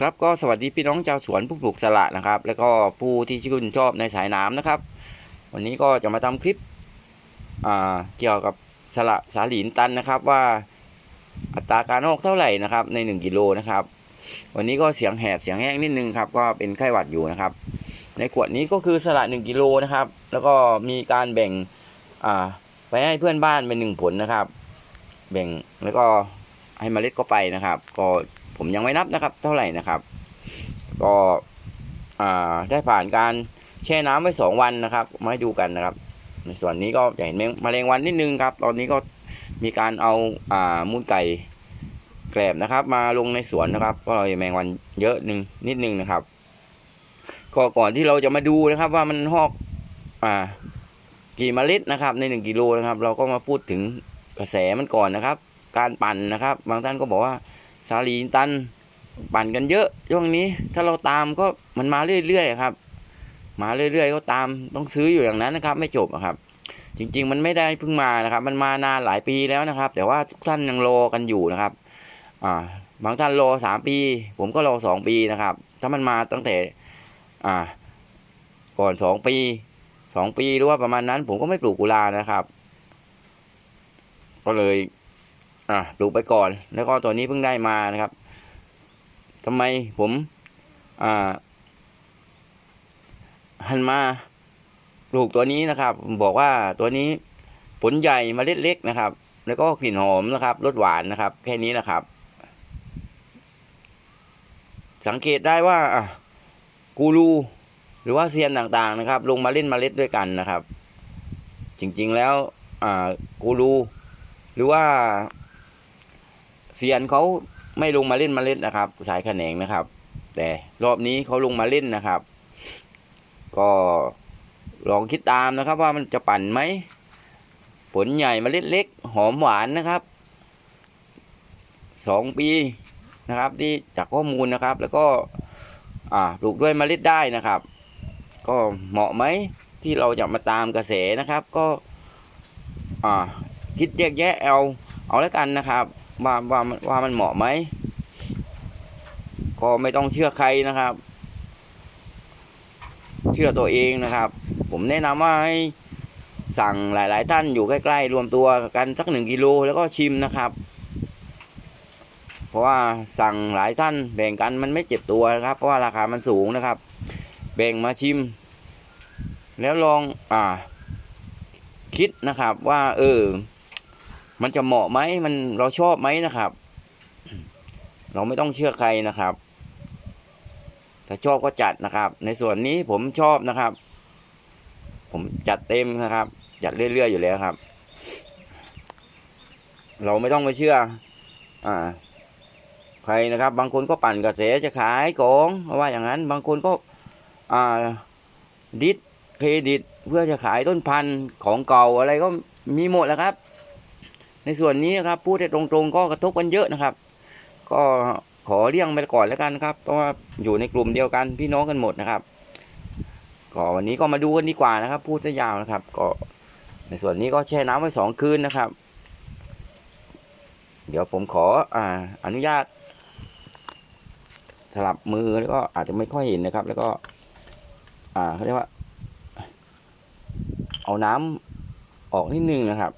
ครับก็สวัสดีพี่น้องชาวสวนผู้ปลูกสละนะครับ แล้วก็ผู้ที่ชื่นชอบในสายน้ำนะครับ วันนี้ก็จะมาทำคลิปเกี่ยวกับสละสาหลีนตันนะครับ ว่าอัตราการออกเท่าไหร่นะครับใน 1กิโลนะครับ วันนี้ก็เสียงแหบเสียงแห้งนิดนึงครับก็เป็นไข้หวัดอยู่นะครับ ในขวดนี้ก็คือสละ1กิโลนะครับ แล้วก็มีการแบ่งไปให้เพื่อนบ้านเป็นหนึ่งผลนะครับ แบ่งแล้วก็ให้เมล็ดก็ไปนะครับ ก็ ผมยังไม่นับนะครับ เท่าไหร่นะครับ ก็ได้ผ่านการแช่น้ำไว้สองวันนะครับ มาให้ดูกันนะครับ ในส่วนนี้ก็จะเห็นแมลงวันนิดนึงครับ ตอนนี้ก็มีการเอาอ่ามูลไก่แกลบนะครับ มาลงในสวนนะครับเพราะเราแมลงวันเยอะหนึ่งนิดนึงนะครับ ก็ก่อนที่เราจะมาดูนะครับ ว่ามันหอกอ่ากี่เมล็ดนะครับ ในหนึ่งกิโลนะครับ เราก็มาพูดถึงกระแสมันก่อนนะครับ การปั่นนะครับ บางท่านก็บอกว่า สาลีตันปั่นกันเยอะช่วงนี้ ถ้าเราตามก็มันมาเรื่อยๆครับ มาเรื่อยๆก็ตามต้องซื้ออยู่อย่างนั้นนะครับ ไม่จบอะครับ จริง ๆ มันไม่ได้เพิ่งมานะครับ มันมานานหลายปีแล้วนะครับ แต่ว่าทุกท่านยังรอกันอยู่นะครับ อ่า บางท่านรอสามปี ผมก็รอสองปีนะครับ ถ้ามันมาตั้งแต่ อ่า ก่อนสองปีสองปีหรือว่าประมาณนั้น ผมก็ไม่ปลูกกุหลาบนะครับ ก็เลย อ่าปลูกไปก่อน แล้วก็ตัวนี้เพิ่งได้มานะครับทำไมผมอ่าหันมาปลูกตัวนี้นะครับผมบอกว่าตัวนี้ผลใหญ่เมล็ดเล็กนะครับ แล้วก็กลิ่นหอมนะครับรสหวานนะครับ แค่นี้นะครับ สังเกตได้ว่าอะกูรูหรือว่าเซียนต่างๆนะครับ ลงมาเล่นเมล็ดด้วยกันนะครับ จริงๆแล้วอ่ากูรูหรือว่า เซียนเขาไม่ลงมาเล่นมาเล็ดนะครับ สายแขนงนะครับ แต่รอบนี้เขาลงมาเล่นนะครับ ก็ลองคิดตามนะครับ ว่ามันจะปั่นไหมผลใหญ่มาเล็ดเล็กหอมหวานนะครับสองปีนะครับ ที่จากข้อมูลนะครับ แล้วก็ อ่าปลูกด้วยเมล็ดได้นะครับ ก็เหมาะไหมที่เราจะมาตามกระแสนะครับ ก็ อ่า คิดแยกแยะเอาเอาแล้วกันนะครับ ว่าว่าว่ามันเหมาะไหมก็ไม่ต้องเชื่อใครนะครับ เชื่อตัวเองนะครับ ผมแนะนำว่าให้สั่งหลาย ๆ ท่านอยู่ใกล้ ๆ รวมตัวกันสักหนึ่งกิโลแล้วก็ชิมนะครับ เพราะว่าสั่งหลายท่านแบ่งกันมันไม่เจ็บตัวนะครับ เพราะว่าราคามันสูงนะครับ แบ่งมาชิม แล้วลองอ่า คิดนะครับว่า เออ มันจะเหมาะไหมมันเราชอบไหมนะครับ เราไม่ต้องเชื่อใครนะครับ ถ้าชอบก็จัดนะครับ ในส่วนนี้ผมชอบนะครับ ผมจัดเต็มนะครับ จัดเรื่อยๆอยู่แล้วครับ เราไม่ต้องไปเชื่อ อ่า ใครนะครับ บางคนก็ปั่นกระแสจะขายของเพราะว่าอย่างนั้น บางคนก็อ่าดิสเครดิตเพื่อจะขายต้นพันธุ์ของเก่าอะไรก็มีหมดแล้วครับ ในส่วนนี้นะครับพูดให้ตรงๆก็กระทบกันเยอะนะครับ ก็ขอเลี่ยงไปก่อนแล้วกันครับ เพราะว่าอยู่ในกลุ่มเดียวกันพี่น้องกันหมดนะครับก็วันนี้ก็มาดูกันดีกว่านะครับ พูดซะยาวนะครับ ก็ในส่วนนี้ก็แช่น้ำไว้สองคืนนะครับ เดี๋ยวผมขออ่าอนุญาต สลับมือแล้วก็อาจจะไม่ค่อยเห็นนะครับ แล้วก็ อ่าเขาเรียกว่า เอาน้ำออกนิดนึงนะครับ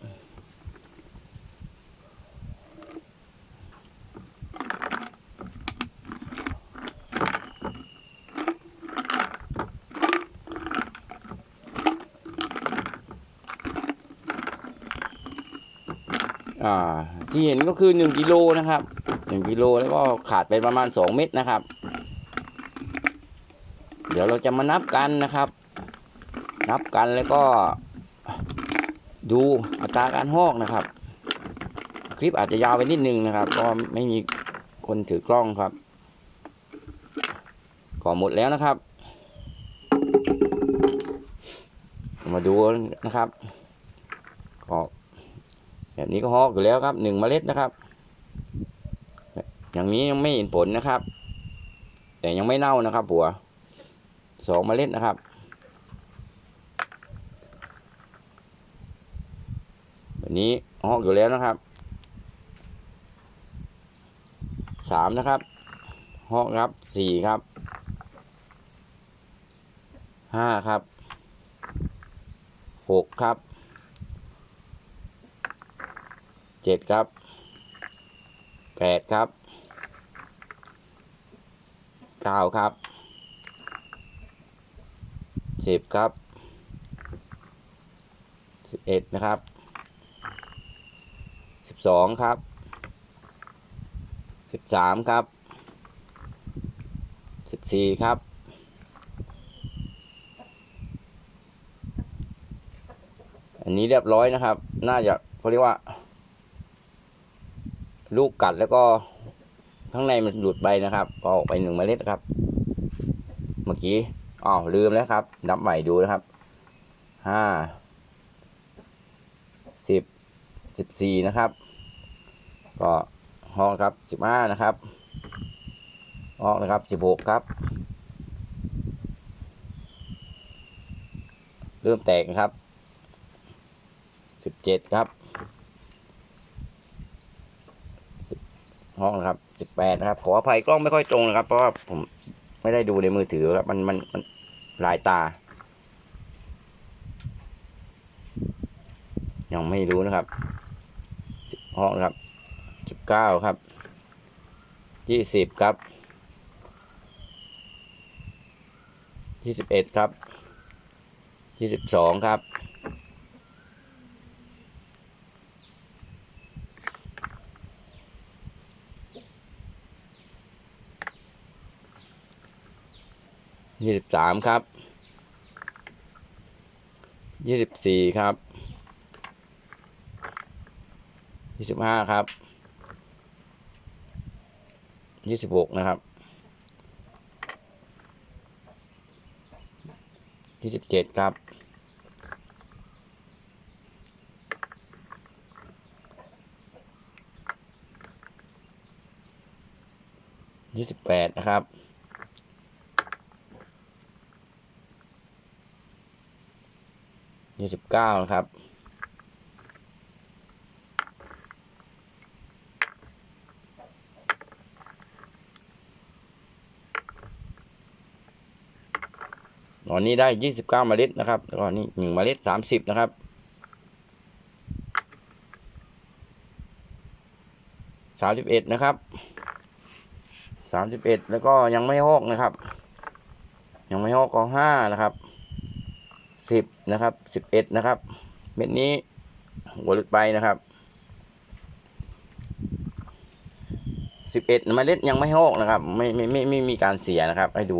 อ่า ที่เห็นก็คือหนึ่งกิโลนะครับหนึ่งกิโลแล้วก็ขาดไปประมาณสองเม็ดนะครับ เดี๋ยวเราจะมานับกันนะครับ นับกันแล้วก็ ดูอัตราการหอกนะครับ คลิปอาจจะยาวไปนิดนึงนะครับเพราะไม่มีคนถือกล้องครับก็หมดแล้วนะครับ มาดูนะครับก็ แบบนี้ก็ฮอกอยู่แล้วครับหนึ่งเมล็ดนะครับ อย่างนี้ยังไม่เห็นผลนะครับ แต่ยังไม่เน่านะครับผัวสองเมล็ดนะครับแบบนี้ฮอกอยู่แล้วนะครับสามนะครับหอกครับสี่ครับห้าครับหกครับ เจ็ดครับแปดครับเก้าครับสิบครับสิบเอ็ดนะครับสิบสองครับสิบสามครับสิบสี่ครับอันนี้เรียบร้อยนะครับ น่าจะเขาเรียกว่า ลูกกัดแล้วก็ข้างในมันหลุดไปนะครับก็ออกไปหนึ่งเมล็ดครับ เมื่อกี้อ้าวลืมแล้วครับ นับใหม่ดูนะครับห้าสิบสิบสี่นะครับ ก็ห้องครับสิบห้านะครับห้องนะครับสิบหกครับ เริ่มแตกครับสิบเจ็ดครับ ห้องนะครับสิบแปดนะครับ ขออภัยกล้องไม่ค่อยตรงนะครับ เพราะว่าผมไม่ได้ดูในมือถือครับ มันมันมันหลายตา ยังไม่รู้นะครับห้องนะครับสิบเก้าครับยี่สิบครับยี่สิบเอ็ดครับยี่สิบสองครับ ยี่สิบสามครับ ยี่สิบสี่ครับ ยี่สิบห้าครับ ยี่สิบหกนะครับ ยี่สิบเจ็ดครับยี่สิบแปดนะครับ ยี่สิบเก้านะครับ ตอนนี้ได้ยี่สิบเก้าเมล็ดนะครับแล้วก็นี่หนึ่งเมล็ดสามสิบนะครับสามสิบเอ็ดนะครับสามสิบเอ็ดแล้วก็ยังไม่หอกนะครับ ยังไม่หอกก็ห้านะครับ สิบนะครับสิบเอ็ดนะครับ เม็ดนี้หัวหลุดไปนะครับสิบเอ็ดเมล็ดยังไม่หอกนะครับ ไม่ไม่ไม่ไม่มีการเสียนะครับ ให้ดู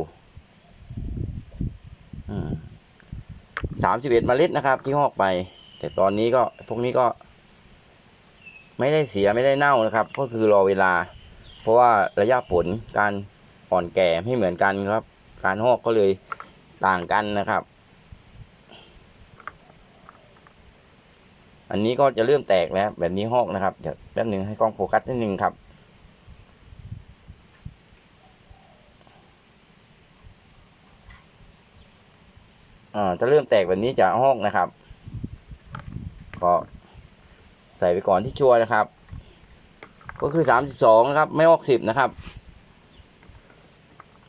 สามสิบเอ็ดเมล็ดนะครับ ที่หอกไป แต่ตอนนี้ก็พวกนี้ก็ ไม่ได้เสียไม่ได้เน่านะครับ ก็คือรอเวลา เพราะว่าระยะผลการอ่อนแก่ไม่เหมือนกันครับ การหอกก็เลยต่างกันนะครับ อันนี้ก็จะเริ่มแตกแล้ว แบบนี้หอกนะครับเดี๋ยวแป๊บหนึ่งให้กล้องโฟกัสนิดนึงครับ อ่าจะเริ่มแตกแบบนี้จะหอกนะครับ ก็ใส่ไปก่อนที่ชัวร์นะครับ ก็คือสามสิบสองนะครับ ไม่หอกสิบนะครับ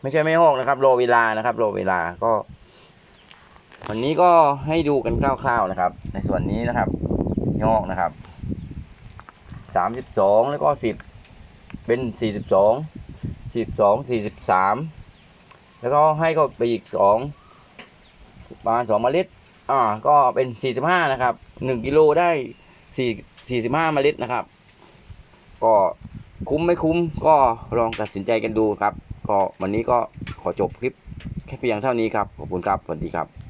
ไม่ใช่ไม่หอกนะครับรอเวลานะครับรอเวลาก็วันนี้ก็ให้ดูกันคร่าวๆนะครับ ในส่วนนี้นะครับ ยอกนะครับสามสิบสองแล้วก็สิบเป็นสี่สิบสองสิบสองสี่สิบสามแล้วก็ให้ก็ไปอีกสองประมาณสองเมล็ดอ่าก็เป็นสี่สิบห้านะครับหนึ่งกิโลได้สี่สี่สิบห้าเมล็ดนะครับ ก็คุ้มไม่คุ้มก็ลองตัดสินใจกันดูครับ ก็วันนี้ก็ขอจบคลิปแค่เพียงเท่านี้ครับ ขอบคุณครับ สวัสดีครับ